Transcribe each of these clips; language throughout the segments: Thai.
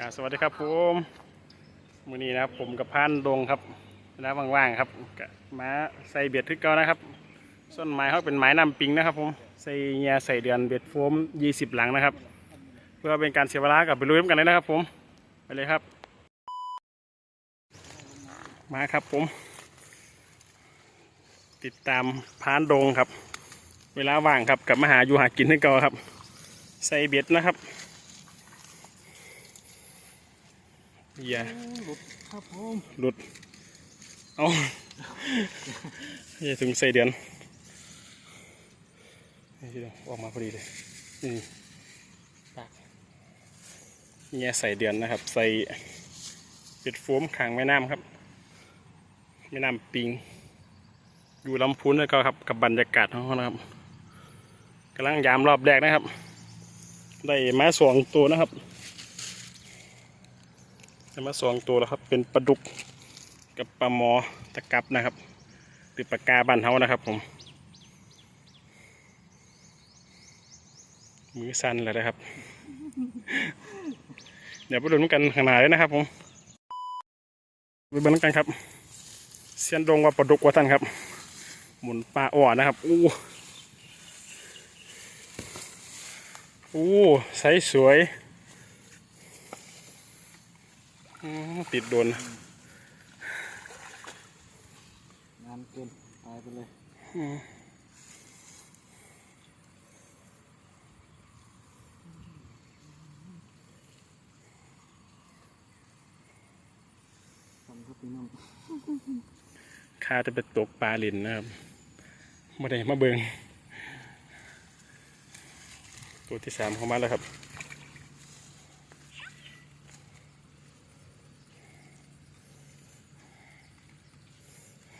กาบสวัสดีครับผมมื้อนี้นะครับผมกับพานดงครับนะว่างๆครับกะมาใส่เบ็ดทึกเก่านะครับ ส่วนไม้เขาเป็นไม้นำปิงนะครับผมใส่เงียใส่เดือนเบ็ดโฟม20หลังนะครับ เพื่อเป็นการเสียเวลากับไปลุยกันเลยนะครับ ผมไปเลยครับ มาครับผม ติดตามพานดงครับ เวลาว่างครับกับมาหาอยู่หากินทึกเก่าครับ ใส่เบ็ดนะครับ อย่าหลุดครับผมหลุด เอาอย่าถึงใส่เดือนนี่ทีเดียวออกมาพอดีเลยนี่ปากเนี่ยใส่เดือนนะครับ ใส่เป็ดโฟมขางแม่น้ำครับแม่น้ำปิง อยู่ลำพูนแล้วก็ครับกับบรรยากาศของเขานะครับกำลังยามรอบแรกนะครับ ได้มาสองตัวนะครับ ได้มาสองตัวแล้วครับ เป็นปลาดุกกับปลาหมอตะกับนะครับหรือปลากาบ้านเฮานะครับ ผม มือสั่นเลยนะครับ เดี๋ยวไปดูนกันขางหนาดเลยนะครับ ผมไปเบิ่งกันครับเสียนดงว่าปลาดุกว่าท่านครับ หมุนปลาอ่อนนะครับอู้อู้ใสสวย อืม ติดโดนงานเกินตายไปเลยอืมทำครับพี่น้องข้าจะไปตกปลาลินนะครับมาได้มาเบิงตัวที่สามเข้ามาแล้วครับ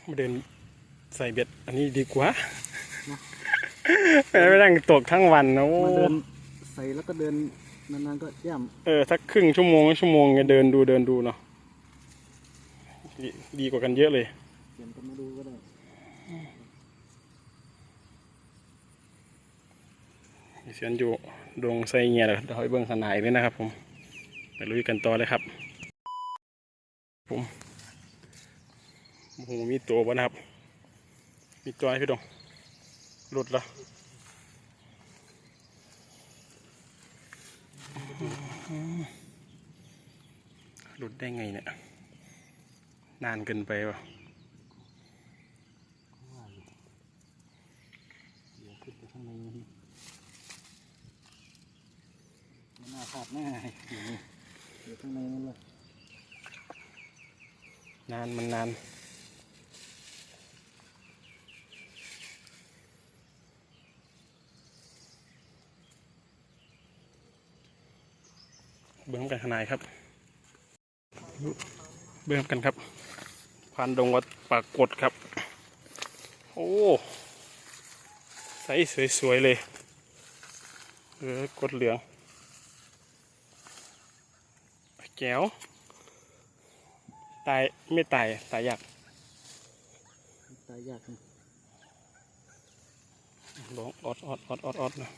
มาเดินใส่เบ็ดอันนี้ดีกว่าไม่ได้ไปนั่งตกทั้งวันนะโอ้มาเดินใส่แล้วก็เดินนานๆก็ย่เออสักครึ่งชั่วโมงชั่วโมงเนี่ยเดินดูเดินดูเนาะดีดีกว่ากันเยอะเลยำเปลี่ยนกันมาดูก็ได้เสียนอยู่ดงไซเงียเดี๋ยวเราไปเบิ้งขนาดเลยนะครับผมไปลุยกันต่อเลยครับผม โอ้โหมีตัวบ่นะครับ มีตัวไหมพี่ดงหลุดแล้วหลุดได้ไงเนี่ย นานเกินไปวะว่าอยู่เดี๋ยวขึ้นไปข้างในนี่มันน่าพลาดแน่อยู่นี่อยู่ข้างในนั่นเลยนานมันนาน เบื้องกันขนาดครับ เบื้องกันครับพันดงวัดปากกดครับ โอ้ใสสวยๆเลยเออกดเหลืองแก้วตายไม่ตายตายยากตายยากนะลองออดออดออดออดออดนะ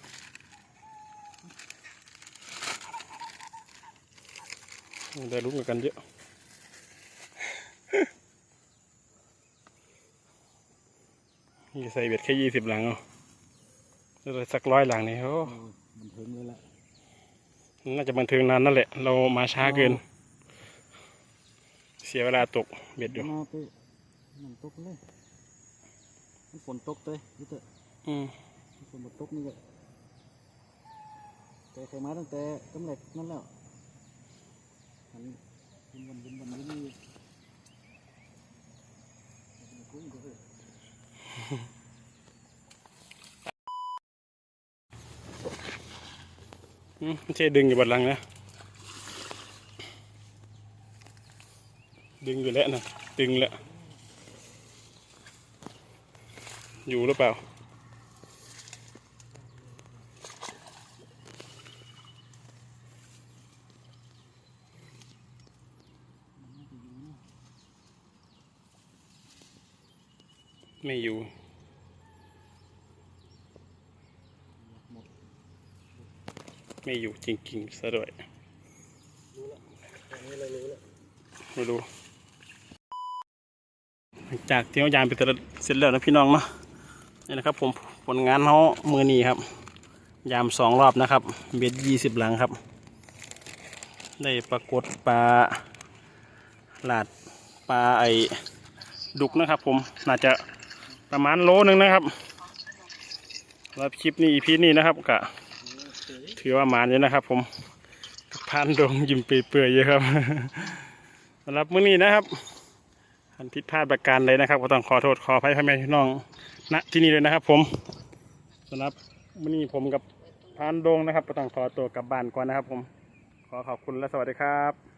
ได้รู้นกันเยอะ นี่ใส่เบ็ดแค่ยี่สิบหลังเอาจะได้สักร้อยหลังนี่โอ้เออมันถึงเลยแหละน่าจะบันเทิงนานนั่นแหละ เรามาช้าเกิน เสียเวลาตกเบ็ดอยู่มาไปมันตกเลยมันฝนตกเลยนี่เถอะอืมฝนมาตกนี่ก็แต่ใครมาตั้งแต่กำเนิดนั่นแล้ว อันบุญวันบุญวันนี้นี่กุ้งก็เลยอืมไม่ใช่ดึงอยู่บนหลังนะ ดึงอยู่แล้วนะดึงแล้ว อยู่หรือเปล่า ไม่อยู่ไม่อยู่จริงๆซะด้วยอันนี้เรารู้ล้วไม่รู้หลังจากที่เอายามไปเสร็จแล้วนะพี่น้องเนาะนี่นะครับผมผลงานเขามือนี้ครับ ยามสองรอบนะครับ เบ็ดยี่สิบหลังครับ ได้ปรากฏปลาหลาดปลาไอดุกนะครับผมน่าจะ ประมาณโลนึงนะครับแล้วคลิปนี้อีพีนี้นะครับก็ถือว่าหมานอยู่นะครับ ผมพันดงยิ้มเปื่อยๆเยอะครับสำหรับมื้อนี้นะครับอันผิดพลาดประการเลยนะครับ ก็ต้องขอโทษขออภัยพ่อแม่พี่น้องณที่นี่เลยนะครับ ผมสำหรับมื้อนี้ผมกับพานดงนะครับก็ต้องขอตัวกลับบ้านก่อนนะครับ ผม ขอขอบคุณและสวัสดีครับ